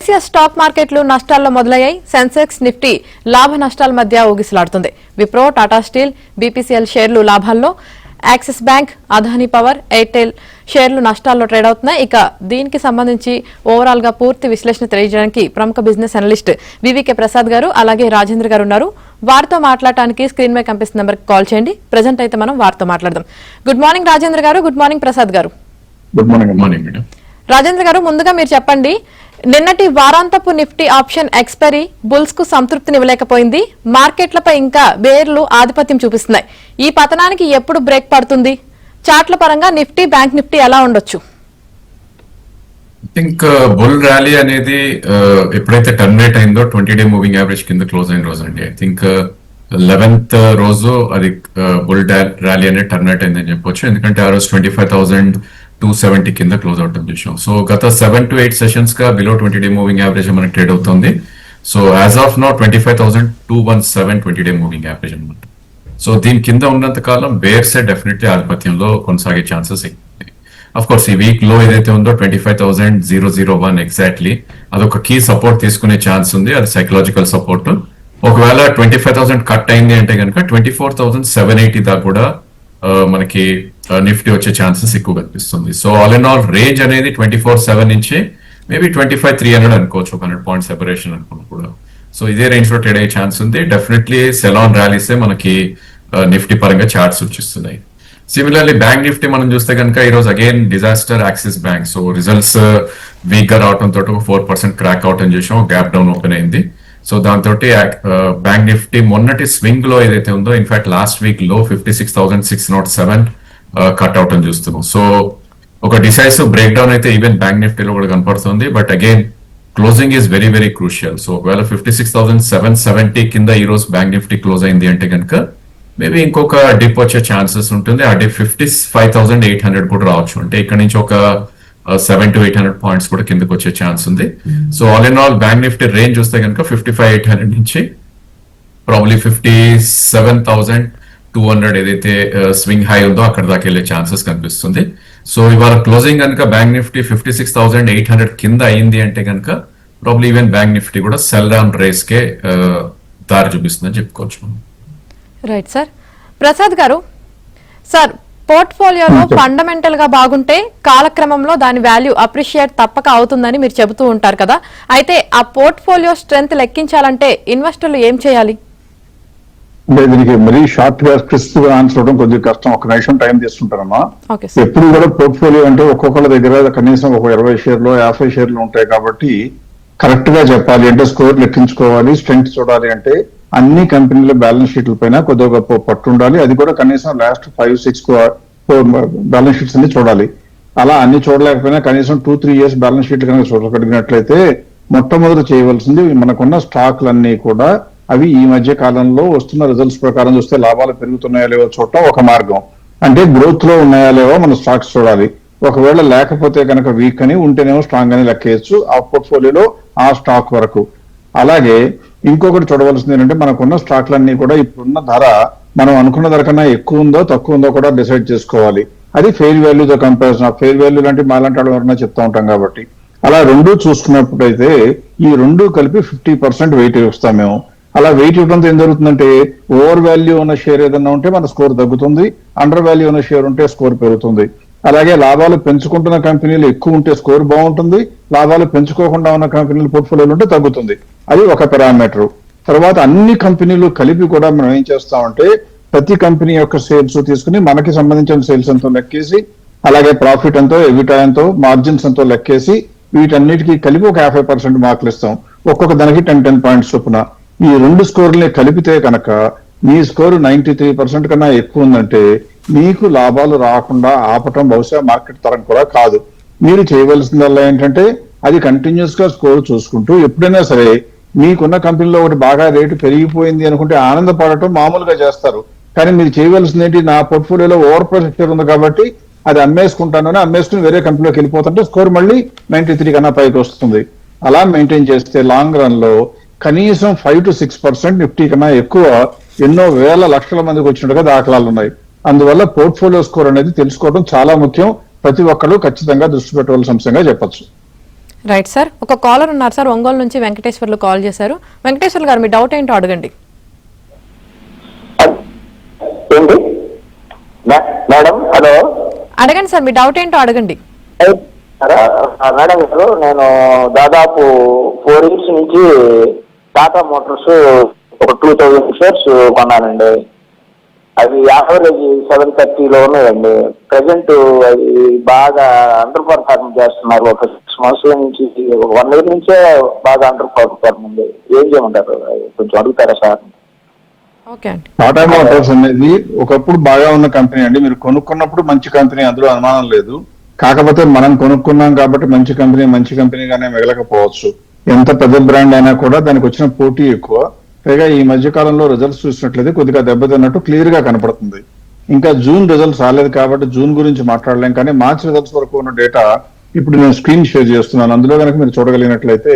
దేశీయ స్టాక్ మార్కెట్లు నష్టాల్లో మొదలయ్యాయి. సెన్సెక్స్ నిఫ్టీ లాభ నష్టాల మధ్య ఊగిసలాడుతుంది. విప్రో టాటా స్టీల్ బీపీసీఎల్ షేర్లు లాభాల్లో. Axis Bank Adani Power Airtel షేర్లు నష్టాల్లో ట్రేడ్ అవుతున్నాయి. ఇక దీనికి సంబంధించి ఓవరాల్గా పూర్తి విశ్లేషణ తెలియజేయడానికి ప్రముఖ బిజినెస్ అనలిస్ట్ వివికే ప్రసాద్ గారు అలాగే రాజేంద్ర గారు ఉన్నారు. వారితో మాట్లాడటానికి స్క్రీన్ మీద కనిపిస్తున్న నెంబర్కి కాల్ చేయండి. ప్రజెంట్ అయితే మనం వారితో మాట్లాడదాం. గుడ్ మార్నింగ్ రాజేంద్ర గారు గుడ్ మార్నింగ్ ప్రసాద్ గారు. గుడ్ మార్నింగ్ అమ్మా మార్నింగ్ మేడం. రాజేంద్ర గారు ముందుగా మీరు చెప్పండి. నిన్నటి వారాంతపు నిఫ్టీ ఆప్షన్ ఎక్స్పైరీ బుల్స్కు సంతృప్తినివ్వలేకపోయింది మార్కెట్లపై ఇంకా బేర్లు ఆధిపత్యం చూపిస్తున్నాయి. ఈ పతనానికి ఎప్పుడు బ్రేక్ పడుతుంది? చార్ట్ల పరంగా నిఫ్టీ బ్యాంక్ నిఫ్టీ ఎలా ఉండొచ్చు? థింక్ uh, బుల్ ర్యాలీ అనేది uh, ఎప్పుడైతే ఎప్పుడైతే రేట్ అయిందో ట్వంటీ డే మూవింగ్ యావరేజ్ కింద క్లోజ్ అయిన రోజు అండి ఐ థింక్ uh, లెవెన్త్ రోజు అది బుల్ ర్యాలీ అనేది టర్మినేట్ అయిందని చెప్పొచ్చు. ఎందుకంటే ఆ రోజు twenty five thousand two seventy కింద క్లోజ్ అవుట్ చూసాం సో గత seven to eight సెషన్స్గా below twenty day moving average మనకి ట్రేడ్ అవుతుంది. So as of now twenty five thousand two one seven twenty day moving average అనమాట so దీని కింద ఉన్నంత కాలం బేర్సే definitely ఆధిపత్యంలో కొనసాగే ఛాన్సెస్ ఎక్కువ అఫ్ కోర్స్ ఈ వీక్లో ఏదైతే ఉందో twenty five thousand zero zero one exactly అదొక కీ సపోర్ట్ తీసుకునే ఛాన్స్ ఉంది. అది సైకలాజికల్ సపోర్ట్ ఒకవేళ ట్వంటీ ఫైవ్ థౌసండ్ కట్ అయింది అంటే కనుక twenty four thousand seven eighty దాకా కూడా మనకి నిఫ్టీ వచ్చే ఛాన్సెస్ ఎక్కువ కనిపిస్తుంది. So all in all range అనేది ట్వంటీ ఫోర్ సెవెన్ నుంచి maybe twenty five three hundred అనుకోవచ్చు ఒక హండ్రెడ్ పాయింట్ సెపరేషన్ అనుకున్నా కూడా. సో ఇదే రేంజ్లో ట్రేడ్ అయ్యే ఛాన్స్ ఉంది. డెఫినెట్లీ సెలాన్ ర్యాలీసే మనకి నిఫ్టీ పరంగా చార్ట్స్ సూచిస్తున్నాయి. సిమిలర్లీ బ్యాంక్ నిఫ్టీ మనం చూస్తే కనుక ఈ రోజు again disaster Axis Bank so results వీక్గా రావడం తోటి ఫోర్ పర్సెంట్ క్రాక్ అవుట్ అని చూసాం. గ్యాప్ డౌన్ ఓపెన్ అయింది. సో దాంతో బ్యాంక్ నిఫ్టీ మొన్నటి స్వింగ్లో ఏదైతే ఉందో ఇన్ఫాక్ట్ లాస్ట్ వీక్లో fifty six thousand six nought seven cut out అని చూస్తున్నాం. సో ఒక డిసైసివ్ బ్రేక్ డౌన్ అయితే ఈవెన్ బ్యాంక్ నిఫ్టీలో కూడా కనపడుతుంది. But again closing is very very crucial so ఒకవేళ fifty six thousand seven seventy కింద ఈ రోజు బ్యాంక్ నిఫ్టీ క్లోజ్ అయింది అంటే కనుక మేబీ ఇంకొక డిప్ వచ్చే ఛాన్సెస్ ఉంటుంది. ఆ dip fifty five thousand eight hundred కూడా రావచ్చు. అంటే ఇక్కడ నుంచి ఒక seven to eight hundred points కూడా కిందకి వచ్చే ఛాన్స్ ఉంది. So all in all bank Nifty range చూస్తే కనుక ఫిఫ్టీ ఫైవ్ ఎయిట్ హండ్రెడ్ నుంచి probably fifty seven thousand two hundred ఏదైతే స్వింగ్ హై ఉందో అక్కడ దాకా వెళ్ళే ఛాన్సెస్ కనిపిస్తుంది. సో ఇవాళ క్లోజింగ్ కనుక bank Nifty fifty six thousand eight hundred కింద అయింది అంటే కనుక ప్రాబ్లీ ఈవెన్ బ్యాంక్ నిఫ్టీ కూడా సెల్ డౌన్ రేస్ కే దారి చూపిస్తుందని చెప్పుకోవచ్చు రైట్ సార్ ప్రసాద్ గారు సార్ పోర్ట్ఫోలియోలో ఫండమెంటల్గా బాగుంటే కాలక్రమంలో దాని వాల్యూ అప్రిషియేట్ తప్పక అవుతుందని మీరు చెబుతూ ఉంటారు కదా. అయితే ఆ పోర్ట్ఫోలియో స్ట్రెంత్ లెక్కించాలంటే ఇన్వెస్టర్లు ఏం చేయాలి? దీనికి మరీ షార్ట్గా క్రిస్ప్ ఆన్సర్ అవడం కొద్దిగా కష్టం. ఒక నిమిషం టైం తీసుకుంటారమ్మా ఎప్పుడు కూడా పోర్ట్ఫోలియో అంటే ఒక్కొక్కళ్ళ దగ్గర కనీసం ఒక ఇరవై షేర్లు యాభై షేర్లు ఉంటాయి కాబట్టి కరెక్ట్గా చెప్పాలి. అంటే స్కోర్ లెక్కించుకోవాలి స్ట్రెంగ్త్ చూడాలి అంటే అన్ని కంపెనీల బ్యాలెన్స్ షీట్ల పైన కొద్దిగా గొప్ప పట్టు ఉండాలి. అది కూడా కనీసం last five six balance sheets అన్ని చూడాలి. అలా అన్ని చూడలేకపోయినా కనీసం టూ త్రీ ఇయర్స్ బ్యాలెన్స్ షీట్లు కనుక చూడగలిగినట్లయితే మొట్టమొదటి చేయవలసింది మనకున్న స్టాక్లన్నీ కూడా అవి ఈ మధ్య కాలంలో వస్తున్న రిజల్ట్స్ ప్రకారం చూస్తే లాభాలు పెరుగుతున్నాయా లేవో చూడటం ఒక మార్గం. అంటే గ్రోత్లో ఉన్నాయా లేవో మన స్టాక్స్ చూడాలి. ఒకవేళ లేకపోతే కనుక వీక్ అని ఉంటేనేమో స్ట్రాంగ్ అని లెక్కేయచ్చు. ఆ పోర్ట్ఫోలియోలో ఆ స్టాక్ వరకు. అలాగే ఇంకొకటి చూడవలసింది ఏంటంటే మనకున్న స్టాక్లన్నీ కూడా ఇప్పుడున్న ధర మనం అనుకున్న ధర కన్నా ఎక్కువ ఉందో తక్కువ ఉందో కూడా డిసైడ్ చేసుకోవాలి. అది ఫెయిర్ వాల్యూతో కంపారిజన్. ఆ ఫెయిర్ వాల్యూ లాంటి మాలాంటి వాళ్ళు ఎవరైనా చెప్తా ఉంటాం కాబట్టి. అలా రెండు చూసుకున్నప్పుడైతే ఈ రెండు కలిపి ఫిఫ్టీ పర్సెంట్ వెయిట్ ఇస్తాం మేము. అలా వెయిట్ ఇవ్వడంతో ఏం జరుగుతుందంటే ఓవర్ వాల్యూ ఉన్న షేర్ ఏదైనా ఉంటే మన స్కోర్ తగ్గుతుంది అండర్ వాల్యూ ఉన్న షేర్ ఉంటే స్కోర్ పెరుగుతుంది. అలాగే లాభాలు పెంచుకుంటున్న కంపెనీలు ఎక్కువ ఉంటే స్కోర్ బాగుంటుంది లాభాలు పెంచుకోకుండా ఉన్న కంపెనీలు పోర్ట్ఫోలియోలు ఉంటే తగ్గుతుంది. అది ఒక పారామీటర్. తర్వాత అన్ని కంపెనీలు కలిపి కూడా మనం ఏం చేస్తామంటే ప్రతి కంపెనీ యొక్క సేల్స్ తీసుకుని మనకి సంబంధించిన సేల్స్ ఎంతో లెక్కేసి అలాగే ప్రాఫిట్ ఎంతో ఎవిటా ఎంతో మార్జిన్స్ ఎంతో లెక్కేసి వీటన్నిటికీ కలిపి ఒక యాభై పర్సెంట్ మార్కులు ఇస్తాం. ఒక్కొక్క దానికి టెన్ టెన్ పాయింట్స్ చొప్పున. ఈ రెండు స్కోర్లని కలిపితే కనుక మీ స్కోర్ నైన్టీ త్రీ పర్సెంట్ కన్నా ఎక్కువ ఉందంటే మీకు లాభాలు రాకుండా ఆపటం బహుశా మార్కెట్ తరం కూడా కాదు. మీరు చేయవలసిందల్లా ఏంటంటే అది కంటిన్యూస్గా స్కోర్ చూసుకుంటూ ఎప్పుడైనా సరే మీకున్న కంపెనీలో ఒకటి బాగా రేటు పెరిగిపోయింది అనుకుంటే ఆనందపడటం మామూలుగా చేస్తారు. కానీ మీరు చేయవలసింది ఏంటి నా పోర్ట్ఫోలియోలో ఓవర్ ప్రొజెక్టర్ ఉంది కాబట్టి అది అమ్మేసుకుంటానని అమ్మేసుకుని వేరే కంపెనీలోకి వెళ్ళిపోతుంటే స్కోర్ మళ్ళీ నైన్టీ త్రీ కన్నా పైకి వస్తుంది. అలా మెయింటైన్ చేస్తే లాంగ్ రన్లో కనీసం five to six percent Nifty కన్నా ఎక్కువ ఎన్నో వేల లక్షల మందికి వచ్చినట్టుగా దాఖలాలు ఉన్నాయి. అందువల్ల పోర్ట్ఫోలియో స్కోర్ అనేది తెలుసుకోవడం చాలా ముఖ్యం. ప్రతి ఒక్కరు ఖచ్చితంగా దృష్టి పెట్టవలసిన అంశంగా చెప్పొచ్చు. రైట్ సార్ ఒక కాలర్ ఉన్నారు సార్ ఒంగోలు నుంచి వెంకటేశ్వర్లు కాల్ చేశారు. వెంకటేశ్వర్లు గారు మీ డౌట్ ఏంటో అడగండి. Madam hello. అడగండి సార్ మీ డౌట్ ఏంటో అడగండి. మేడం గారు నేను దాదాపు ఫోర్ ఇయర్స్ నుంచి టాటా మోటార్స్ ఒక టూ థౌజండ్ షేర్స్ కొన్నానండి. అవి యావరేజ్ సెవెన్ థర్టీలో ఉన్నాయండి ప్రజెంట్ అవి బాగా అండర్ పర్ఫార్మ్ చేస్తున్నారు. ఒక సిక్స్ మంత్స్ నుంచి వన్ ఇయర్ నుంచే బాగా అండర్ పర్ఫార్మ్ ఉంది. ఏం చేయమంటారు? కొంచెం అడుగుతారా సార్? టాటా మోటార్స్ అనేది ఒకప్పుడు బాగా ఉన్న కంపెనీ అండి. మీరు కొనుక్కున్నప్పుడు మంచి కంపెనీ అందులో అనుమానం లేదు. కాకపోతే మనం కొనుక్కున్నాం కాబట్టి మంచి కంపెనీ మంచి కంపెనీగానే మిగలకపోవచ్చు. ఎంత పెద్ద బ్రాండ్ అయినా కూడా దానికి వచ్చిన పోటీ ఎక్కువ. పైగా ఈ మధ్య కాలంలో రిజల్ట్స్ చూసినట్లయితే కొద్దిగా దెబ్బతిన్నట్టు క్లియర్గా కనపడుతుంది. ఇంకా జూన్ రిజల్ట్స్ రాలేదు కాబట్టి జూన్ గురించి మాట్లాడలేం కానీ మార్చ్ రిజల్ట్స్ వరకు ఉన్న డేటా ఇప్పుడు నేను స్క్రీన్ షేర్ చేస్తున్నాను. అందులో కనుక మీరు చూడగలిగినట్లయితే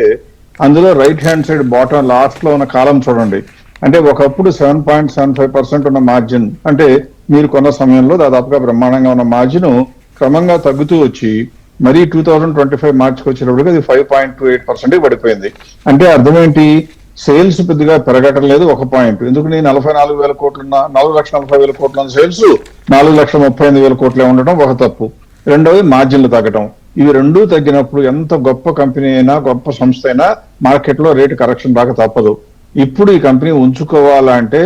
అందులో రైట్ హ్యాండ్ సైడ్ బాటమ్ లాస్ట్లో ఉన్న కాలం చూడండి. అంటే ఒకప్పుడు seven point seven five percent ఉన్న మార్జిన్ అంటే మీరు కొన్న సమయంలో దాదాపుగా బ్రహ్మాండంగా ఉన్న మార్జిన్ క్రమంగా తగ్గుతూ వచ్చి మరీ టూ థౌజండ్ ట్వంటీ ఫైవ్ మార్చికి వచ్చేటప్పటికి అది five point two eight percent పడిపోయింది. అంటే అర్థం ఏంటి? సేల్స్ పెద్దగా పెరగటం లేదు ఒక పాయింట్. ఎందుకంటే నలభై నాలుగు వేల కోట్లున్న నాలుగు లక్షల నలభై వేల కోట్ల సేల్స్ నాలుగు లక్షల ముప్పై ఎనిమిది వేల కోట్లే ఉండటం ఒక తప్పు. రెండవది మార్జిన్లు తగ్గటం. ఇవి రెండూ తగ్గినప్పుడు ఎంత గొప్ప కంపెనీ అయినా గొప్ప సంస్థ అయినా మార్కెట్లో రేటు కరెక్షన్ రాక తప్పదు. ఇప్పుడు ఈ కంపెనీ ఉంచుకోవాలంటే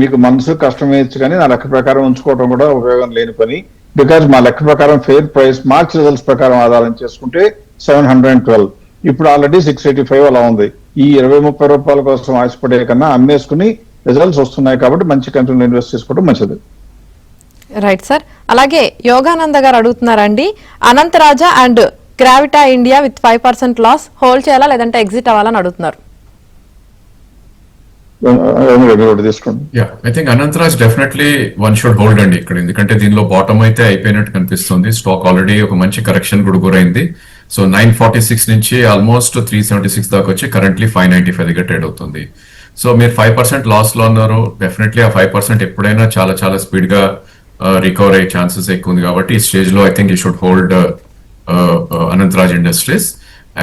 మీకు మనసు కష్టమేయచ్చు కానీ నా లెక్క ప్రకారం ఉంచుకోవడం కూడా ఉపయోగం లేని పని. బికాజ్ మా లెక్క ప్రకారం ఫెయిర్ ప్రైస్ మార్చ్ రిజల్ట్స్ ప్రకారం ఆధారం చేసుకుంటే సెవెన్ హండ్రెడ్ అండ్ ట్వెల్వ్ ఇప్పుడు ఆల్రెడీ సిక్స్ ఎయిటీ ఫైవ్ అలా ఉంది. ఈ ఇరవై ముప్పై రూపాయల కోసం ఆశపడే కన్నా అమ్మేసుకుని రిజల్ట్స్ వస్తున్నాయి కాబట్టి మంచి కంపెనీలో ఇన్వెస్ట్ చేసుకోవడం మంచిది. రైట్ సార్ అలాగే యోగానంద గారు అడుగుతున్నారండి. Anantraj and Gravita India with five percent loss hold చేయాలా లేదంటే ఎగ్జిట్ అవ్వాలని అడుగుతున్నారు మీరు ఒకటి తీసుకోండి yeah I think Anantraj definitely one should hold అండి ఇక్కడ. ఎందుకంటే దీనిలో బాటమ్ అయితే అయిపోయినట్టు కనిపిస్తుంది. స్టాక్ ఆల్రెడీ ఒక మంచి కరెక్షన్ కూడా గురైంది. సో నైన్ ఫార్టీ సిక్స్ నుంచి ఆల్మోస్ట్ త్రీ సెవెంటీ సిక్స్ దాకా వచ్చి కరెంట్లీ ఫైవ్ నైన్టీ ఫైవ్ దగ్గర ట్రేడ్ అవుతుంది. సో మీరు ఫైవ్ పర్సెంట్ లాస్లో ఉన్నారు. డెఫినెట్లీ ఆ ఫైవ్ పర్సెంట్ ఎప్పుడైనా చాలా చాలా స్పీడ్గా uh, రికవర్ అయ్యే ఛాన్సెస్ ఎక్కువ ఉంది కాబట్టి ఈ స్టేజ్లో I think you should hold Anantraj industries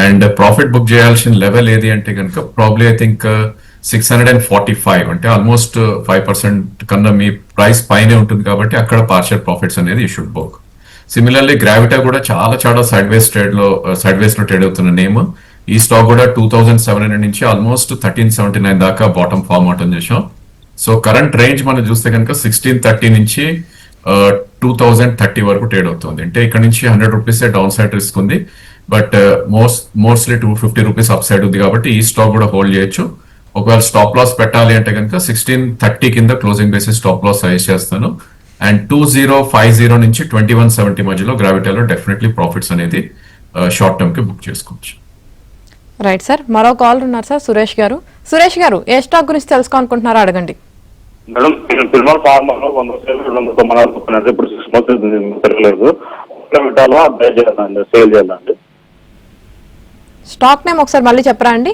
and profit book చేయాల్సిన లెవెల్ ఏది అంటే కనుక probably I think six hundred and forty five అంటే ఆల్మోస్ట్ ఫైవ్ పర్సెంట్ కన్నా మీ ప్రైస్ పైనే ఉంటుంది కాబట్టి అక్కడ పార్షియల్ ప్రాఫిట్స్ అనేది you should book similarly Gravita కూడా చాలా చాలా సైడ్ వేస్ ట్రేడ్లో uh, సైడ్ వేస్లో ట్రేడ్ అవుతున్న నేమ్ ఈ స్టాక్ కూడా టూ థౌసండ్ సెవెన్ హండ్రెడ్ నుంచి ఆల్మోస్ట్ థర్టీన్ సెవెంటీ నైన్ దాకా బాటమ్ ఫార్మ్ అవటం చేసాం సో కరెంట్ రేంజ్ మనం చూస్తే కనుక సిక్స్టీన్ థర్టీ నుంచి టూ థౌజండ్ థర్టీ వరకు ట్రేడ్ అవుతుంది. అంటే ఇక్కడ నుంచి hundred rupees down side risk ఉంది. But most mostly two fifty rupees upside ఉంది కాబట్టి ఈ స్టాక్ కూడా హోల్డ్ చేయొచ్చు. ఒకవేళ స్టాప్ లాస్ పెట్టాలి అంటే కనుక సిక్స్టీన్ థర్టీ కింద closing basis stop loss suggest చేస్తాను. And two zero five zero నుంచి ట్వంటీ వన్ సెవెంటీ మధ్యలో గ్రావిటాలో డెఫినెట్లీ ప్రాఫిట్స్ అనేది షార్ట్ టర్మ్కి బుక్ చేసుకోవచ్చు. రైట్ సార్ మరో కాల్ ఉన్నారు సార్ సురేష్ గారు. సురేష్ గారు ఏ స్టాక్ గురించి తెలుసుకోవాలనుకుంటున్నారో అడగండి. మేడం తిరుమల ఫార్మర్లో వంద రెండు వందల చెప్పినట్టు ఇప్పుడు సిక్స్ మంత్స్ తిరగలేదు. పెట్టాలో బై చేయాలండి సేల్ చేయాలండి స్టాక్ నేమ్ ఒకసారి మళ్ళీ చెప్పరా అండి?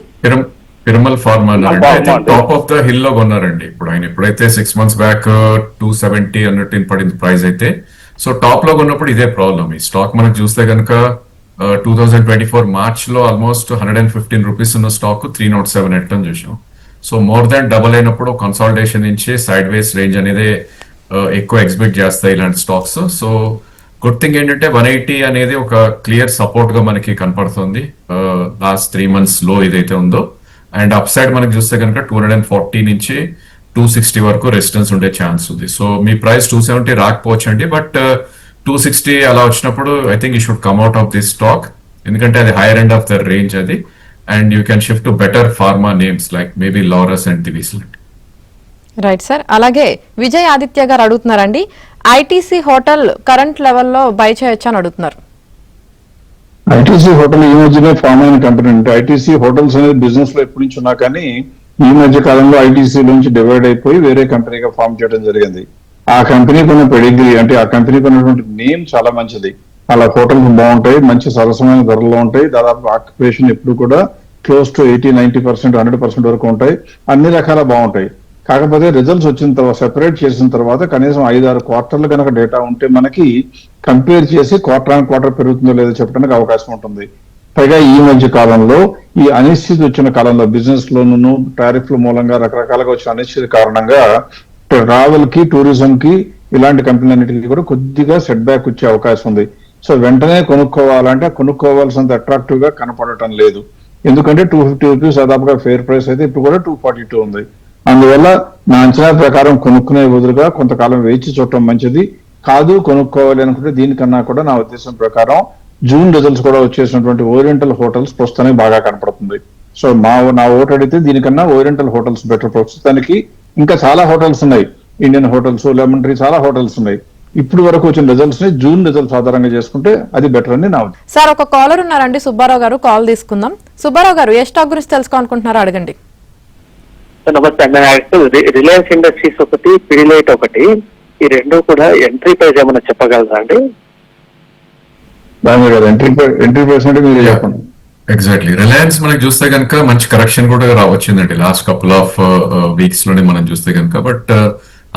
పిరం- పిరమల్ ఫార్మా అన్నారండి ఐ Pharma థింక్ అండి. టాప్ ఆఫ్ ద హిల్లో కొన్నారండి ఇప్పుడు ఆయన ఎప్పుడైతే six months back two seventy అన్నట్టు పడింది ప్రైస్ అయితే. సో టాప్లో కొన్నప్పుడు ఇదే ప్రాబ్లం ఈ స్టాక్ మనకు చూస్తే కనుక టూ థౌసండ్ ట్వంటీ ఫోర్ మార్చ్లో almost hundred and fifteen rupees ఉన్న stock three nought seven at అని చూసాం సో మోర్ దాన్ డబల్ అయినప్పుడు కన్సాలిడేషన్ నుంచి సైడ్ వేస్ రేంజ్ అనేది ఎక్కువ ఎక్స్పెక్ట్ చేస్తాయి ఇలాంటి స్టాక్స్ సో గుడ్ థింగ్ ఏంటంటే వన్ ఎయిటీ అనేది ఒక క్లియర్ సపోర్ట్గా మనకి కనపడుతుంది. లాస్ట్ త్రీ మంత్స్లో ఏదైతే ఉందో. అండ్ అప్ సైడ్ మనకి చూస్తే కనుక టూ హండ్రెడ్ అండ్ ఫార్టీ నుంచి టూ సిక్స్టీ వరకు రెసిస్టెన్స్ ఉండే ఛాన్స్ ఉంది. సో మీ ప్రైస్ టూ సెవెంటీ రాకపోవచ్చు అండి బట్ టూ సిక్స్టీ అలా వచ్చినప్పుడు I think you should come out of this stock ఎందుకంటే అది higher end of the range అది. And you can shift to better pharma names like maybe Laurus and Divi's right sir అలాగే విజయ్ ఆదిత్య గారు అడుగుతున్నారండి ITC hotel current లెవెల్లో buy చేయొచ్చు అని అడుగుతున్నారు. ఐటీసీ హోటల్ ఈ మధ్యనే ఫామ్ అయిన కంపెనీ అంటే ఐటీసీ హోటల్స్ అనేది బిజినెస్లో ఎప్పటి నుంచి ఉన్నా కానీ ఈ మధ్య కాలంలో ఐటీసీ నుంచి డివైడ్ అయిపోయి వేరే కంపెనీగా ఫామ్ చేయడం జరిగింది. ఆ కంపెనీకి ఉన్న పెడిగ్రీ అంటే ఆ కంపెనీకి ఉన్నటువంటి నేమ్ చాలా మంచిది. అలా హోటల్స్ బాగుంటాయి మంచి సరసమైన ధరల్లో ఉంటాయి. దాదాపు ఆక్యుపేషన్ ఎప్పుడు కూడా close to eighty ninety percent hundred percent వరకు ఉంటాయి. అన్ని రకాల బాగుంటాయి. కాకపోతే రిజల్ట్స్ వచ్చిన తర్వాత సెపరేట్ చేసిన తర్వాత కనీసం ఐదు ఆరు క్వార్టర్లు కనుక డేటా ఉంటే మనకి కంపేర్ చేసి క్వార్టర్ ఆన్ క్వార్టర్ పెరుగుతుందో లేదో చెప్పడానికి అవకాశం ఉంటుంది. పైగా ఈ మధ్య కాలంలో ఈ అనిశ్చితి వచ్చిన కాలంలో బిజినెస్ లోను టారిఫ్ల మూలంగా రకరకాలుగా వచ్చిన అనిశ్చితి కారణంగా ట్రావెల్కి టూరిజం కి ఇలాంటి కంపెనీలన్నిటికీ కూడా కొద్దిగా సెట్ బ్యాక్ వచ్చే అవకాశం ఉంది. సో వెంటనే కొనుక్కోవాలంటే కొనుక్కోవాల్సినంత అట్రాక్టివ్గా కనపడటం లేదు. ఎందుకంటే టూ ఫిఫ్టీ రూపీస్ దాదాపుగా ఫేర్ ప్రైస్ అయితే ఇప్పుడు కూడా టూ ఫార్టీ టూ ఉంది. అందువల్ల నా అంచనా ప్రకారం కొనుక్కునే బదులుగా కొంతకాలం వేచి చూడటం మంచిది. కాదు కొనుక్కోవాలి అనుకుంటే దీనికన్నా కూడా నా ఉద్దేశం ప్రకారం జూన్ రిజల్ట్స్ కూడా వచ్చేసినటువంటి ఓరియంటల్ హోటల్స్ ప్రస్తుతానికి బాగా కనపడుతుంది. సో మా నా ఓటు అడిగితే దీనికన్నా ఓరియంటల్ హోటల్స్ బెటర్. ప్రస్తుతానికి ఇంకా చాలా హోటల్స్ ఉన్నాయి. ఇండియన్ హోటల్స్ లెమన్ ట్రీ చాలా హోటల్స్ ఉన్నాయి. ఇప్పుడు వరకు వచ్చిన రిజల్ట్స్ని జూన్ రిజల్ట్స్ ఆధారంగా చేసుకుంటే అది బెటర్ అని నా సార్ ఒక కాలర్ ఉన్నారండి సుబ్బారావు గారు. కాల్ తీసుకుందాం. సుబ్బారావు గారు ఏ స్టాక్ గురించి తెలుసుకోవాలనుకుంటున్నారో అడగండి సార్ నమస్తే అండి నాకు రి- రిలయన్స్ ఇండస్ట్రీస్ ఒకటి పిడిలైట్ ఒకటి. ఈ రెండు కూడా ఎంట్రీ ప్రైస్ ఏమైనా చెప్పగలరా అండి? దాని ఎంట్రీ ఎంట్రీ ప్రైస్ అంటే మీరు చెప్పండి. ఎగ్జాక్ట్లీ రిలయన్స్ మనకి చూస్తే కనుక మంచి కరెక్షన్ కూడా రావచ్చిందండి. లాస్ట్ కపుల్ ఆఫ్ వీక్స్లోనే మనం చూస్తే కనుక. బట్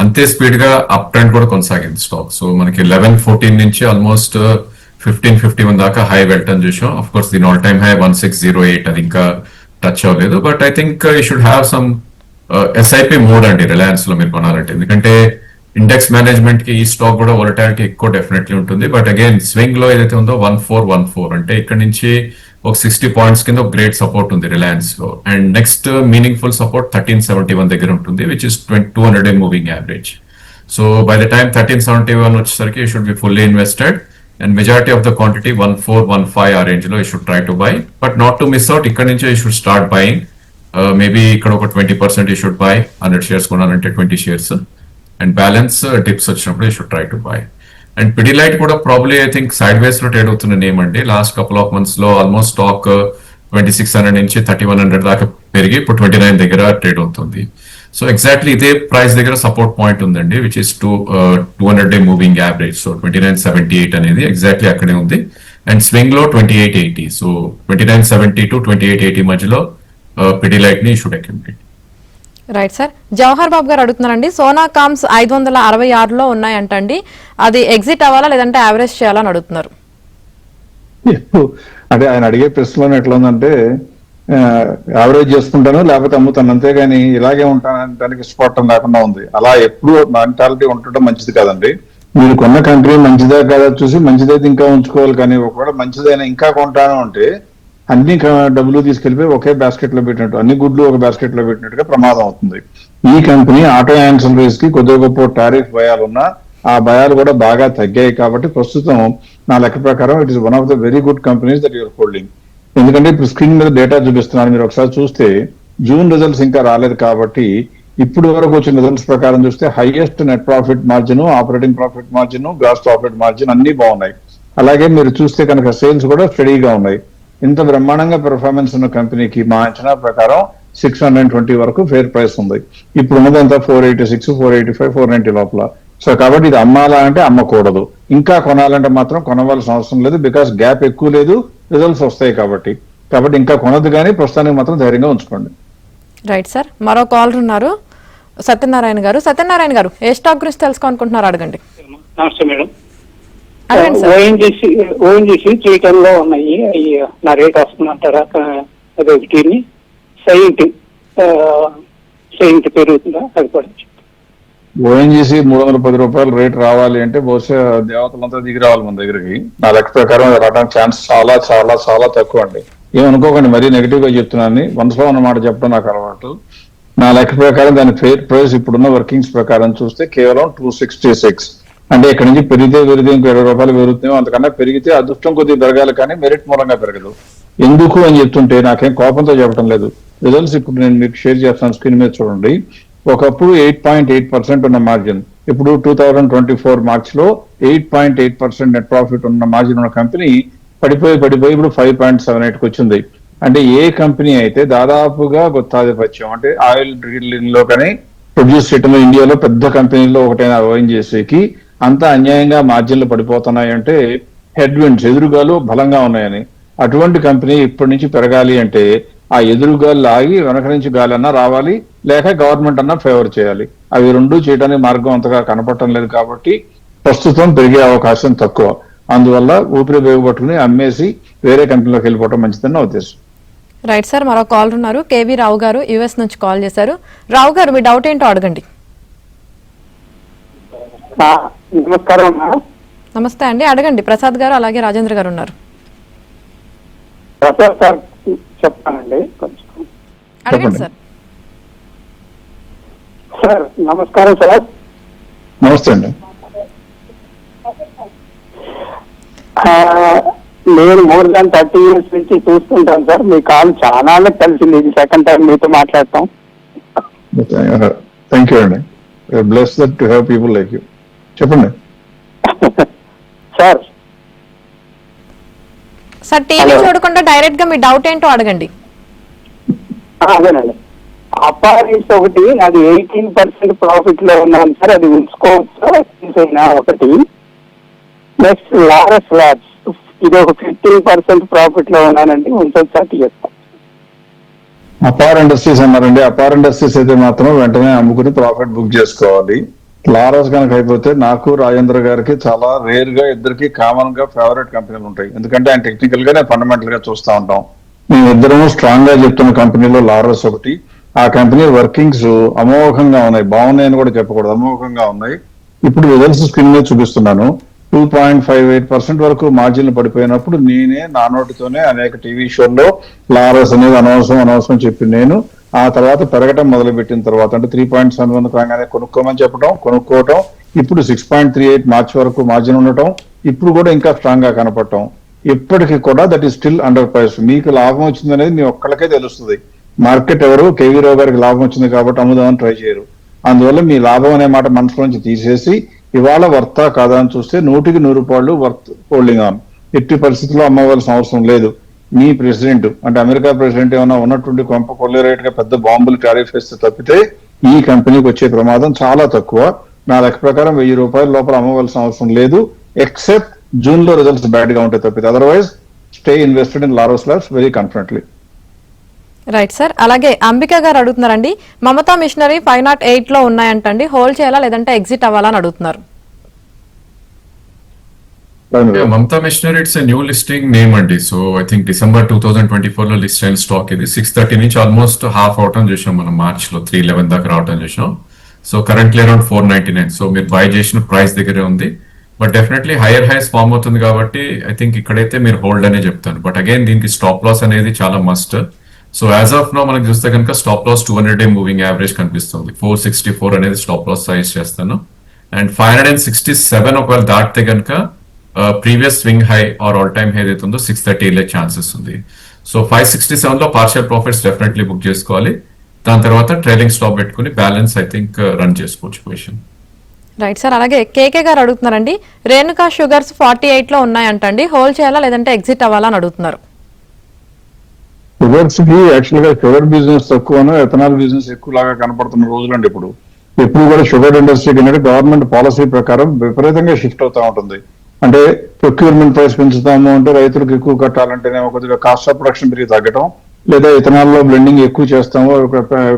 అంతే స్పీడ్గా అప్ ట్రెండ్ కూడా కొనసాగింది స్టాక్ సో మనకి లెవెన్ ఫోర్టీన్ నుంచి ఆల్మోస్ట్ ఫిఫ్టీన్ ఫిఫ్టీ వన్ దాకా హై వెళ్ళటం చూసాం. అఫ్ కోర్స్ దీని all time high one six zero eight అది ఇంకా టచ్ అవ్వలేదు. But I think you should have some SIP mode అండి రిలయన్స్లో మీరు కొనాలంటే. ఎందుకంటే ఇండెక్స్ మేనేజ్మెంట్కి ఈ స్టాక్ కూడా వొలటాలిటీ ఎక్కువ డెఫినెట్లీ ఉంటుంది. బట్ అగైన్ స్వింగ్లో ఏదైతే ఉందో వన్ ఫోర్ వన్ ఫోర్ అంటే ఇక్కడ నుంచి ఒక సిక్స్టీ పాయింట్స్ కింద ఒక గ్రేట్ సపోర్ట్ ఉంది రిలయన్స్లో. And next meaningful support thirteen seventy one దగ్గర ఉంటుంది which is two hundred moving average so by the time thirteen seventy one వచ్చేసరికి you should be fully invested and majority of the quantity one four one five ఆ రేంజ్లో you should try to buy but not to miss out ఇక్కడ నుంచి you should start buying Uh, maybe ఇక్కడ ఒక twenty percent you should buy hundred shares కొనాలంటే twenty shares and balance tips వచ్చినప్పుడు you should try to buy and Pidilite కూడా probably I think side వేస్లో trade అవుతున్న name అండి. Last couple of మంత్స్లో almost stock twenty six hundred నుంచి thirty one hundred దాకా పెరిగి ఇప్పుడు ట్వంటీ నైన్ దగ్గర ట్రేడ్ అవుతుంది. సో ఎగ్జాక్ట్లీ ఇదే ప్రైస్ దగ్గర సపోర్ట్ పాయింట్ ఉందండి which is two two hundred day moving average so twenty nine seventy eight అనేది ఎగ్జాక్ట్లీ అక్కడే ఉంది. And స్వింగ్లో twenty eight eighty so twenty nine seventy to twenty eight eighty మధ్యలో పిడిలైట్ని should accumulate right sir Jawahar Babu గారు అడుగుతున్నారండి Sona comms ఐదు వందల అరవై ఆరులో ఉన్నాయంటండి అది ఎగ్జిట్ అవ్వాలా లేదంటే యావరేజ్ చేయాలని అడుగుతున్నారు. అంటే ఆయన అడిగే ప్రశ్నలో ఎట్లా ఉందంటే యావరేజ్ చేసుకుంటాను లేకపోతే అమ్ముతాను. అంతేగాని ఇలాగే ఉంటానడానికి ఇష్టపడటం లేకుండా ఉంది. అలా ఎప్పుడు మెంటాలిటీ ఉండటం మంచిది కాదండి. మీరు కొన్న కంపెనీ మంచిదా కాదా చూసి మంచిదైతే ఇంకా ఉంచుకోవాలి కానీ ఒకవేళ మంచిదైనా ఇంకా కొంటాను అంటే అన్ని డబ్బులు తీసుకెళ్ళిపోయి ఒకే బాస్కెట్లో పెట్టినట్టు అన్ని గుడ్లు ఒక బాస్కెట్లో పెట్టినట్టుగా ప్రమాదం అవుతుంది. ఈ కంపెనీ ఆటో యాన్సలరీస్కి కొద్దిగా గొప్ప టారిఫ్ భయాలున్నా ఆ భయాలు కూడా బాగా తగ్గాయి కాబట్టి ప్రస్తుతం నా లెక్క ప్రకారం it is one of the very good companies that your holding ఎందుకంటే ఇప్పుడు స్క్రీన్ మీద డేటా చూపిస్తున్నాను మీరు ఒకసారి చూస్తే జూన్ రిజల్ట్స్ ఇంకా రాలేదు కాబట్టి ఇప్పుడు వరకు వచ్చిన రిజల్ట్స్ ప్రకారం చూస్తే highest net profit margin operating profit margin gross profit margin అన్ని బాగున్నాయి. అలాగే మీరు చూస్తే కనుక సేల్స్ కూడా స్టడీగా ఉన్నాయి. ఇంత బ్రహ్మాండంగా పెర్ఫార్మెన్స్ ఉన్న కంపెనీకి మా అంచనా ప్రకారం సిక్స్ హండ్రెడ్ ట్వంటీ వరకు ఫేర్ ప్రైస్ ఉంది. ఇప్పుడు ఉన్నదంతా four eighty six four eighty five four ninety లోపల. సో కాబట్టి ఇది అమ్మాలా అంటే అమ్మకూడదు. ఇంకా కొనాలంటే మాత్రం కొనవలసిన అవసరం లేదు బికాస్ గ్యాప్ ఎక్కువ లేదు రిజల్ట్స్ వస్తాయి కాబట్టి. కాబట్టి ఇంకా కొనదు కానీ ప్రస్తుతానికి మాత్రం ధైర్యంగా ఉంచుకోండి. రైట్ సార్ మరో కాలర్ ఉన్నారు. సత్యనారాయణ గారు. సత్యనారాయణ గారు ఏ స్టాక్ గురించి తెలుసుకోవాలనుకుంటున్నారు? అడగండి. నమస్తే మేడం. ఓఎన్జీసీ ఓఎన్జీసీ త్రీ లో ఉన్నాయి. అవి నా రేట్ వస్తుందంటారా అది ఒకటి సైంట్ సైంట్ పెరుగుతుందా? అది కూడా. ఓఎన్జీసీ మూడు వందల పది రూపాయలు రేట్ రావాలి అంటే బహుశా దేవతలంతా దిగి రావాలి మన దగ్గరికి. నా లెక్క ప్రకారం రావడానికి ఛాన్స్ చాలా చాలా చాలా తక్కువ అండి. ఏమనుకోకండి మరీ నెగిటివ్గా చెప్తున్నాను వన్స్లో అన్నమాట చెప్పడం నాకు అలవాటు. నా లెక్క ప్రకారం దాని ఫేర్ ప్రైస్ ఇప్పుడున్న వర్కింగ్స్ ప్రకారం చూస్తే కేవలం టూ సిక్స్టీ సిక్స్. అంటే ఇక్కడ నుంచి పెరిగితే పెరిగితే ఇంకో ఇరవై రూపాయలు పెరుగుతుందో అంతకన్నా పెరిగితే అదృష్టం కొద్దిగా పెరగాలి కానీ మెరిట్ మూలంగా పెరగదు. ఎందుకు అని చెప్తుంటే నాకేం కోపంతో చెప్పడం లేదు. రిజల్ట్స్ ఇప్పుడు నేను మీకు షేర్ చేస్తాను స్క్రీన్ మీద చూడండి. ఒకప్పుడు ఎయిట్ పాయింట్ ఎయిట్ పర్సెంట్ ఉన్న మార్జిన్ ఇప్పుడు టూ థౌజండ్ ట్వంటీ ఫోర్ మార్చ్లో eight point eight percent net profit ఉన్న మార్జిన్ ఉన్న కంపెనీ పడిపోయి పడిపోయి ఇప్పుడు ఫైవ్ పాయింట్ సెవెన్ ఎయిట్కి వచ్చింది. అంటే ఏ కంపెనీ అయితే దాదాపుగా గుత్తాధిపత్యం అంటే ఆయిల్ డ్రిల్లింగ్లో కానీ ప్రొడ్యూస్ చేయడంలో ఇండియాలో పెద్ద కంపెనీల్లో ఒకటైన ఓఎన్జీసీకి అంత అన్యాయంగా మార్జిన్లు పడిపోతున్నాయంటే హెడ్ విండ్స్ ఎదురుగాలు బలంగా ఉన్నాయని. అటువంటి కంపెనీ ఇప్పటి నుంచి పెరగాలి అంటే ఆ ఎదురుగాలు ఆగి వెనక నుంచి గాలి అన్నా రావాలి లేక గవర్నమెంట్ అన్నా ఫేవర్ చేయాలి. అవి రెండు చేయడానికి మార్గం అంతగా కనపడటం లేదు కాబట్టి ప్రస్తుతం పెరిగే అవకాశం తక్కువ. అందువల్ల ఊపిరి బిగబట్టుకుని అమ్మేసి వేరే కంపెనీలోకి వెళ్ళిపోవడం మంచిదని నా ఉద్దేశం. రైట్ సార్ మరో కాల్ ఉన్నారు. కేవీ రావు గారు యుఎస్ నుంచి కాల్ చేశారు. రావు గారు మీ డౌట్ ఏంటో అడగండి. ఆ, నమస్కారం. నమస్తే అండి. అడగండి. ప్రసాద్ గారు అలాగే రాజేంద్ర గారు ఉన్నారు. ప్రసాద్ సార్ చెప్తానండి కొంచెం. అడగండి. సార్. సార్ నమస్కారం సార్. నమస్తే అండి. నేను మోర్ దాన్ థర్టీ ఇయర్స్ నుంచి చూస్తుంటాను సార్. మీ కాల్ చాలా కలిసింది ఇది సెకండ్ టైం మీతో మాట్లాడతాం థ్యాంక్ యూ అండి. Bless that to have people like you చెప్పండి. సార్. Sir TV. చూడకుండా డైరెక్ట్గా మీ డౌట్ ఏంటో అడగండి. అదేనండి. అపారెంట్స్ ఒకటి అది ఎయిటీన్ పర్సెంట్ ప్రాఫిట్లో ఉన్నాను సార్ అది ఉంచుకోవచ్చా ఒకటి. నెక్స్ట్ లారస్ ల్యాబ్స్ ఇది ఒక ఫిఫ్టీన్ పర్సెంట్ ప్రాఫిట్లో ఉన్నానండి ఉంచొచ్చా తీయచ్చా. అపార్ ఇండస్ట్రీస్ అన్నారండి. అపార్ ఇండస్ట్రీస్ అయితే మాత్రం వెంటనే అమ్ముకుని ప్రాఫిట్ బుక్ చేసుకోవాలి. లారస్ కనుక అయిపోతే నాకు రాజేంద్ర గారికి చాలా రేర్గా ఇద్దరికి కామన్గా ఫేవరెట్ కంపెనీలు ఉంటాయి. ఎందుకంటే ఆయన టెక్నికల్గా నేను ఫండమెంటల్గా చూస్తా ఉంటాం. మేము ఇద్దరము స్ట్రాంగ్గా చెప్తున్న కంపెనీలో లారస్ ఒకటి. ఆ కంపెనీ వర్కింగ్స్ అమోఘంగా ఉన్నాయి. బాగున్నాయని కూడా చెప్పకూడదు. అమోఘంగా ఉన్నాయి. ఇప్పుడు రిజల్ట్స్ స్క్రీన్ మీద చూపిస్తున్నాను. Two point five eight percent వరకు మార్జిన్లు పడిపోయినప్పుడు నేనే నా నోటితోనే అనేక టీవీ షోల్లో లారస్ అనేది అనవసరం అనవసరం చెప్పి నేను ఆ తర్వాత పెరగటం మొదలు పెట్టిన తర్వాత అంటే త్రీ పాయింట్ సెవెన్ వన్ రాగానే కొనుక్కోమని చెప్పడం కొనుక్కోవటం ఇప్పుడు six point three eight March వరకు మార్జిన్ ఉండటం ఇప్పుడు కూడా ఇంకా స్ట్రాంగ్గా కనపడటం. ఇప్పటికీ కూడా that is still under price మీకు లాభం వచ్చిందనేది మీ ఒక్కళ్ళకే తెలుస్తుంది. మార్కెట్ ఎవరు? కేవీ రావు గారికి లాభం వచ్చింది కాబట్టి అమ్ముదామని ట్రై చేయరు. అందువల్ల మీ లాభం అనే మాట మనసులోంచి తీసేసి ఇవాళ వర్తా కాదా అని చూస్తే నూటికి నూరు రూపాయలు వర్త్ హోల్డింగ్ ఆన్ ఎట్టి పరిస్థితుల్లో అమ్మవలసిన అవసరం లేదు. మీ ప్రెసిడెంట్ అంటే అమెరికా ప్రెసిడెంట్ ఏమైనా ఉన్నటువంటి కొంప కొల్లరేట్గా పెద్ద బాంబులు టారిఫ్ వేస్తే తప్పితే ఈ కంపెనీకి వచ్చే ప్రమాదం చాలా తక్కువ. నా లెక్క ప్రకారం వెయ్యి రూపాయల లోపల అమ్మవలసిన అవసరం లేదు ఎక్సెప్ట్ జూన్లో రిజల్ట్స్ బ్యాడ్గా ఉంటాయి తప్పితే. Otherwise stay invested in Laurus Labs very confidently right sir అలాగే అంబిక గారు అడుగుతున్నారండి మమతా మిషనరీ ఫైవ్ నాట్ ఎయిట్లో ఉన్నాయంటండి హోల్డ్ చేయాలా లేదంటే ఎగ్జిట్ అవ్వాలని అడుగుతున్నారు. Mamata Machinery it's new listing name అండి. So I think December two thousand twenty ఫోర్లో లిస్ట్ అయిన స్టాక్ ఇది. సిక్స్ థర్టీ నుంచి ఆల్మోస్ట్ హాఫ్ అవటం చేసాం మనం మార్చ్లో త్రీ లెవెన్ దాకా రావటం చేసాం. So currently around four ninety nine so మీరు బై చేసిన ప్రైస్ దగ్గరే ఉంది. But definitely higher highs form అవుతుంది కాబట్టి ఐ థింక్ ఇక్కడైతే మీరు హోల్డ్ అనే చెప్తాను. బట్ అగైన్ దీనికి స్టాప్ లాస్ అనేది చాలా must so as of now మనకి చూస్తే కనుక stop loss two hundred day moving average కనిపిస్తుంది. ఫోర్ సిక్స్టీ ఫోర్ అనేది స్టాప్ లాస్ సైజ్ చేస్తాను. And five hundred and sixty seven ఒకవేళ దాటితే కనుక previous swing high or all time high ఏదైతే ఉందో సిక్స్ థర్టీ వెళ్ళే ఛాన్సెస్ ఉంది. సో ఫైవ్ సిక్స్టీ సెవెన్లో పార్షియల్ ప్రాఫిట్స్ డెఫినెట్లీ బుక్ చేసుకోవాలి. దాని తర్వాత ట్రైలింగ్ స్టాప్ పెట్టుకుని బ్యాలెన్స్ ఐ థింక్ రన్ చేసుకోవచ్చు పొజిషన్ రైట్ సార్ అలాగే కేకే గారు అడుగుతున్నారండి. రేణుకా షుగర్స్ ఫార్టీ ఎయిట్లో ఉన్నాయంటండి. హోల్డ్ చేయాలా లేదంటే ఎగ్జిట్ అవ్వాలా అని అడుగుతున్నారు. షుగర్స్కి యాక్చువల్గా షుగర్ బిజినెస్ తక్కువను ఎథనాల్ బిజినెస్ ఎక్కువ లాగా కనపడుతున్న రోజులండి ఇప్పుడు. ఎప్పుడు కూడా షుగర్ ఇండస్ట్రీకి ఏంటంటే గవర్నమెంట్ పాలసీ ప్రకారం విపరీతంగా షిఫ్ట్ అవుతా ఉంటుంది. అంటే ప్రొక్యూర్మెంట్ ప్రైస్ పెంచుతాము అంటే రైతులకు ఎక్కువ కట్టాలంటేనేమో కొద్దిగా కాస్ట్ ఆఫ్ ప్రొడక్షన్ పెరిగి తగ్గటం లేదా ఇథనాల్లో బ్లెండింగ్ ఎక్కువ చేస్తాము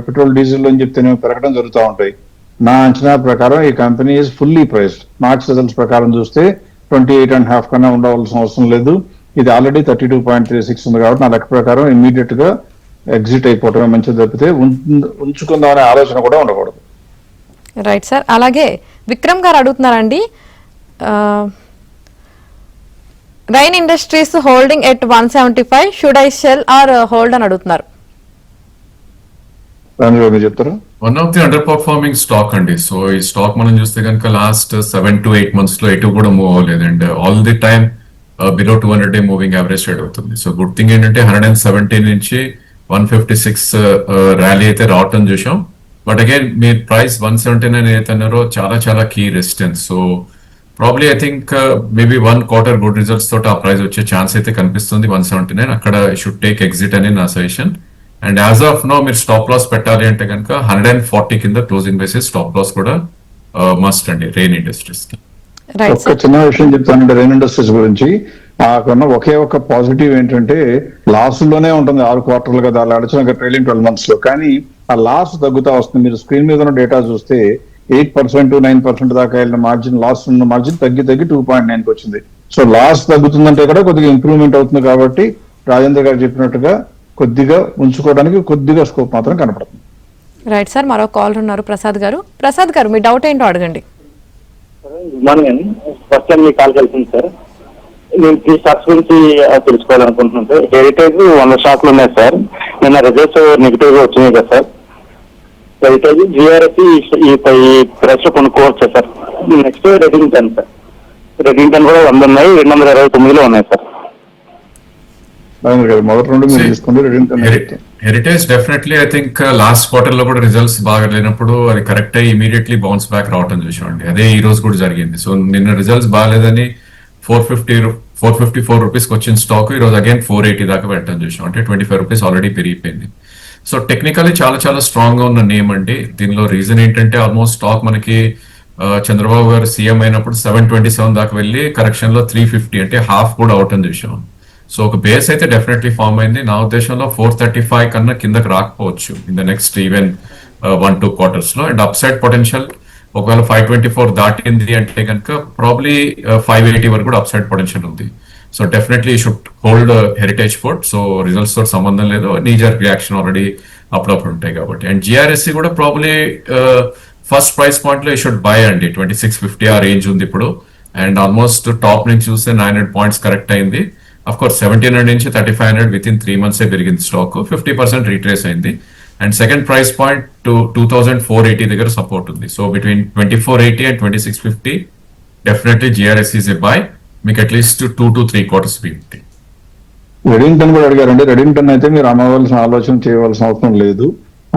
పెట్రోల్ డీజిల్ అని చెప్తేనేమో పెరగడం జరుగుతూ ఉంటాయి. నా అంచనా ప్రకారం ఈ company is fully priced March results ప్రకారం చూస్తే ట్వంటీ ఎయిట్ అండ్ హాఫ్ కన్నా ఉండవలసిన అవసరం లేదు. ఇది already thirty two point three six ఉంది కాబట్టి నా లెక్క ప్రకారం ఇమీడియట్గా ఎగ్జిట్ అయిపోవటమే మంచిది తప్పితే ఉం- ఉంచుకుందామనే ఆలోచన కూడా ఉండకూడదు. రైట్ సార్ అలాగే విక్రమ్ గారు అడుగుతున్నారండి Rain Industries holding at one seventy five should I sell or hold అని అడుగుతున్నారు. One of the underperforming stock అండి. సో ఈ స్టాక్ మనం చూస్తే కనుక లాస్ట్ సెవెన్ టు ఎయిట్ మంత్స్లో ఎటు కూడా మూవ్ అవ్వలేదు. And all the time below two hundred day moving average trade అవుతుంది. సో గుడ్ థింగ్ ఏంటంటే హండ్రెడ్ అండ్ సెవెంటీ నుంచి వన్ ఫిఫ్టీ సిక్స్ ర్యాలీ అయితే రావటం చూసాం బట్ అగైన్ మీ ప్రైస్ వన్ సెవెంటీ నైన్ ఏదైతే అన్నారో చాలా చాలా key resistance so probably I think maybe one quarter good results తోటి ఆ ప్రైస్ వచ్చే ఛాన్స్ అయితే కనిపిస్తుంది వన్ సెవెంటీ నైన్ అక్కడ షుడ్ టేక్ ఎగ్జిట్ అని నా suggestion and as of now మీరు స్టాప్ లాస్ పెట్టాలి అంటే కనుక హండ్రెడ్ అండ్ ఫార్టీ కింద క్లోజింగ్ బేసిస్ స్టాప్ లాస్ కూడా మస్ట్ అండి రెయిన్ ఇండస్ట్రీస్కి. సార్ చిన్న విషయం చెప్తానంటే రెయిన్ ఇండస్ట్రీస్ గురించి. నాకున్న ఒకే ఒక పాజిటివ్ ఏంటంటే లాస్లోనే ఉంటుంది ఆరు క్వార్టర్లు కదా అలా అడిచిన ట్రైలింగ్ ట్వెల్వ్ మంత్స్లో. కానీ ఆ లాస్ తగ్గుతా వస్తుంది. మీరు స్క్రీన్ మీద ఉన్న డేటా చూస్తే ఎయిట్ పర్సెంట్ నైన్ పర్సెంట్ దాకా వెళ్ళిన మార్జిన్ లాస్ ఉన్న మార్జిన్ తగ్గి తగ్గి టూ పాయింట్ నైన్కి వచ్చింది. సో లాస్ తగ్గుతుందంటే కూడా కొద్దిగా ఇంప్రూవ్మెంట్ అవుతుంది కాబట్టి రాజేంద్ర గారు చెప్పినట్టుగా కొద్దిగా ఉంచుకోవడానికి కొద్దిగా స్కోప్ మాత్రం కనపడుతుంది. రైట్ సార్ మరో కాల్ ఉన్నారు ప్రసాద్ గారు. ప్రసాద్ గారు మీ డౌట్ ఏంటో అడగండి. గుడ్ మార్నింగ్ అండి ఫస్ట్ టైం మీ కాల్ కలిసింది సార్ నేను త్రీ స్టాక్స్ గురించి తెలుసుకోవాలనుకుంటున్నాను సార్ హెరిటేజ్ వంద స్టాక్లు ఉన్నాయి సార్ నిన్న రిజల్ట్స్ నెగిటివ్గా వచ్చినాయి కదా సార్ హెరిటేజ్ జిఆర్ఎస్ ఈ లో కొనుక్కోవచ్చా sir. Next Redington sir. Redington కూడా వంద ఉన్నాయి రెండు వందల ఇరవై తొమ్మిదిలో ఉన్నాయి సార్. మొదటి రెండు మీరు Heritage definitely I think last క్వార్టర్లో కూడా రిజల్ట్స్ బాగా లేనప్పుడు అది కరెక్ట్ అయ్యి ఇమీడియట్లీ బౌన్స్ బ్యాక్ రావటం చూసామండి అదే ఈ రోజు కూడా జరిగింది. సో నిన్న రిజల్ట్స్ బాగాలేదని four fifty four fifty four rupees వచ్చిన స్టాక్ ఈ రోజు అగైన్ ఫోర్ ఎయిటీ దాకా పెట్టడం చూసాం అంటే ట్వంటీ ఫైవ్ రూపీస్ ఆల్రెడీ పెరిగిపోయింది. సో టెక్నికలీ చాలా చాలా స్ట్రాంగ్గా ఉన్న నేమ్ అండి. దీనిలో రీజన్ ఏంటంటే ఆల్మోస్ట్ స్టాక్ మనకి చంద్రబాబు గారు సీఎం అయినప్పుడు సెవెన్ ట్వంటీ సెవెన్ దాకా వెళ్ళి కరెక్షన్లో త్రీ ఫిఫ్టీ అంటే హాఫ్ కూడా అవుట్ అని చూసాం సో ఒక బేస్ అయితే డెఫినెట్లీ ఫామ్ అయింది. నా ఉద్దేశంలో ఫోర్ థర్టీ ఫైవ్ కన్నా కిందకి రాకపోవచ్చు in the next even one two క్వార్టర్స్లో. అండ్ అప్ సైడ్ పొటెన్షియల్ ఒకవేళ ఫైవ్ ట్వంటీ ఫోర్ దాటింది అంటే కనుక ప్రాబ్లీ ఫైవ్ ఎయిటీ వరకు కూడా అప్ సైడ్ పొటెన్షియల్ ఉంది. So definitely should hold Heritage Food so రిజల్ట్స్తో సంబంధం లేదు. నీజర్ రియాక్షన్ ఆల్రెడీ అప్పుడప్పుడు ఉంటాయి కాబట్టి. అండ్ జిఆర్ఎస్సి కూడా ప్రాబ్లీ ఫస్ట్ ప్రైస్ పాయింట్లో ఈ షుడ్ బై అండి. ట్వంటీ సిక్స్ ఫిఫ్టీ ఆ రేంజ్ ఉంది ఇప్పుడు. అండ్ ఆల్మోస్ట్ టాప్ నుంచి చూస్తే నైన్ హండ్రెడ్ పాయింట్స్ కరెక్ట్ అయింది. అఫ్ కోర్స్ సెవెంటీన్ హండ్రెడ్ నుంచి thirty five hundred within three months పెరిగింది స్టాక్ ఫిఫ్టీ పర్సెంట్ రీట్రేస్ అయింది. And second price point two two thousand four eighty దగ్గర support ఉంది. So between twenty four eighty and twenty six fifty definitely GRS is a buy మీకు at least two to three quarters ఉంటుంది Redington కూడా అడిగారండి. Redington అయితే మీరు అమ్మవలసిన ఆలోచన చేయవలసిన అవసరం లేదు.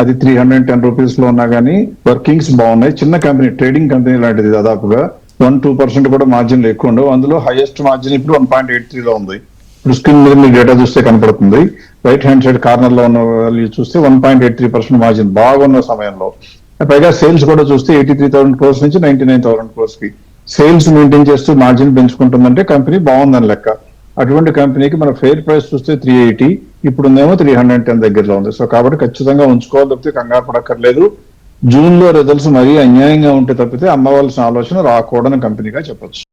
అది త్రీ హండ్రెడ్ టెన్ రూపీస్లో ఉన్నా కానీ వర్కింగ్స్ బాగున్నాయి. చిన్న కంపెనీ ట్రేడింగ్ కంపెనీ లాంటిది దాదాపుగా వన్ టూ పర్సెంట్ కూడా మార్జిన్లు ఎక్కువ ఉండవు. అందులో హైయెస్ట్ మార్జిన్ ఇప్పుడు వన్ పాయింట్ ఎయిట్ త్రీ లో ఉంది. ఇప్పుడు స్క్రీన్ మీద మీరు డేటా చూస్తే కనపడుతుంది. రైట్ హ్యాండ్ సైడ్ కార్నర్లో ఉన్న వాల్యూ చూస్తే one point eight three percent margin బాగున్న సమయంలో. పైగా సేల్స్ కూడా చూస్తే ఎయిటీ త్రీ థౌసండ్ క్రోర్స్ నుంచి నైన్టీ నైన్ థౌసండ్ క్రోర్స్కి. సేల్స్ మెయింటైన్ చేస్తూ మార్జిన్ పెంచుకుంటుందంటే కంపెనీ బాగుందని లెక్క. అటువంటి కంపెనీకి మన ఫెయిర్ ప్రైస్ చూస్తే త్రీ ఎయిటీ ఇప్పుడుందేమో త్రీ హండ్రెడ్ టెన్ దగ్గరలో ఉంది. సో కాబట్టి ఖచ్చితంగా ఉంచుకోవాలి తప్పితే కంగారు పడక్కర్లేదు. జూన్లో రిజల్ట్స్ మరీ అన్యాయంగా ఉంటే తప్పితే అమ్మవలసిన ఆలోచన రాకూడని కంపెనీగా చెప్పొచ్చు.